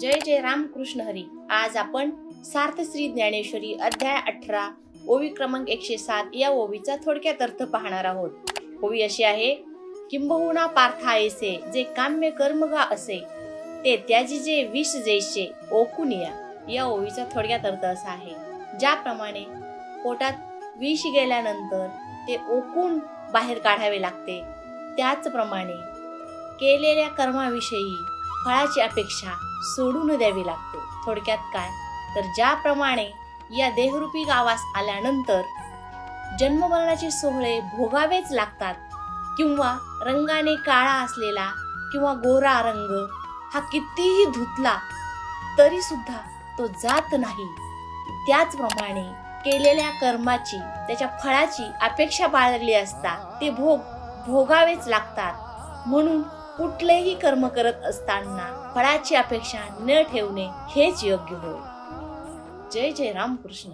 जय जय रामकृष्ण हरी. आज आपण सार्थ श्री ज्ञानेश्वरी अध्याय अठरा ओवी क्रमांक एकशे सात या ओवीचा थोडक्यात अर्थ पाहणार आहोत. ओवी अशी आहे किंबहुना पार्थायसे जे काम्य कर्मगा असे ते त्याची जे विष जैसे ओकुनिया या ओवीचा थोडक्यात अर्थ असा आहे. ज्याप्रमाणे पोटात विष गेल्यानंतर ते ओकून बाहेर काढावे लागते. त्याचप्रमाणे केलेल्या कर्माविषयी फळाची अपेक्षा सोडून द्यावी लागते. थोडक्यात काय? तर ज्याप्रमाणे या देहरूपी गावास आल्यानंतर जन्ममरणाचे सोहळे भोगावेच लागतात किंवा रंगाने काळा असलेला किंवा गोरा रंग हा कितीही धुतला तरी सुद्धा तो जात नाही. त्याचप्रमाणे केलेल्या कर्माची त्याच्या फळाची अपेक्षा बाळगली असता ते भोग भोगावेच लागतात. म्हणून कुठलेही कर्म करत असताना फळाची अपेक्षा न ठेवणे हेच योग्य होय. जय जय रामकृष्ण.